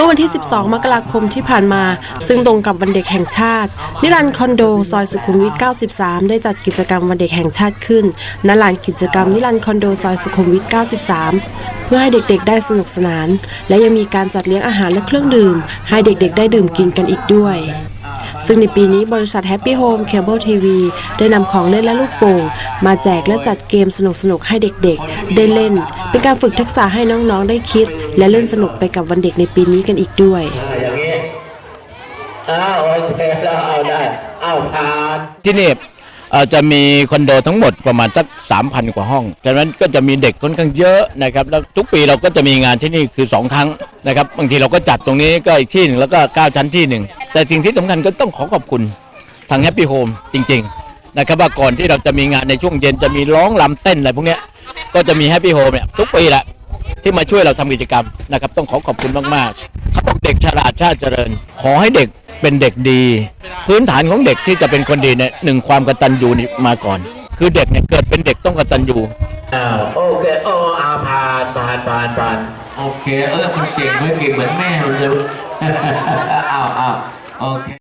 มื่อวันที่ 12 มกราคมที่ผ่านมา ซึ่งตรงกับวันเด็กแห่งชาติ นิรันดร์คอนโด ซอยสุขุมวิท 93 ได้จัดกิจกรรมวันเด็กแห่งชาติขึ้นณลานกิจกรรมนิรันดร์คอนโด ซอยสุขุมวิท 93 เพื่อให้เด็กๆ ได้สนุกสนาน และยังมีการจัดเลี้ยงอาหารและเครื่องดื่ม ให้เด็กๆ ได้ดื่มกินกันอีกด้วย ซึ่งในปีนี้บริษัท Happy Home Cable TV ได้นำของเล่นและลูกโป่งมาแจกและจัดเกมสนุกๆให้เด็กๆ ได้เล่น เป็นการฝึกทักษะให้น้องๆได้คิด และเล่นสนุกไปกับวันเด็กในปีนี้กันอีกด้วยอ่าอย่างนี้อ้าวโอเคแล้วเอาได้อ้าวผ่านที่นี่เอ่อจะมีคอนโดทั้งหมดประมาณสัก 3,000 กว่าห้องดังนั้นก็จะมีเด็กค่อนข้างเยอะนะครับ แล้วทุกปีเราก็จะมีงานที่นี่คือ 2 ครั้ง นะครับบางทีเราก็จัดตรงนี้ก็อีกที่หนึ่งแล้วก็9ชั้นที่หนึ่งแต่สิ่งที่สำคัญก็ต้องขอขอบคุณทางแฮปปี้โฮมจริง ๆ นะครับว่าก่อนที่เราจะมีงานในช่วงเย็นจะมีร้องรำเต้นอะไรพวกนี้ก็จะมีแฮปปี้โฮมเนี่ยทุกปีแหละที่มาช่วยเราทำกิจกรรมนะครับ ต้องขอขอบคุณมากๆเขาบอกเด็กฉลาดชาติเจริญ ขอให้เด็กเป็นเด็กดี พื้นฐานของเด็กที่จะเป็นคนดีเนี่ยหนึ่งความกตัญญูนี่มาก่อน คือเด็กเนี่ยเกิดเป็นเด็กต้องกตัญญูอ้าวโอเคโอ้อาผ่านผ่านผ่านผ่าน โอเค เออมันเก่งไม่เก่งเหมือนแม่เลยอ้าวอ้าวโอเค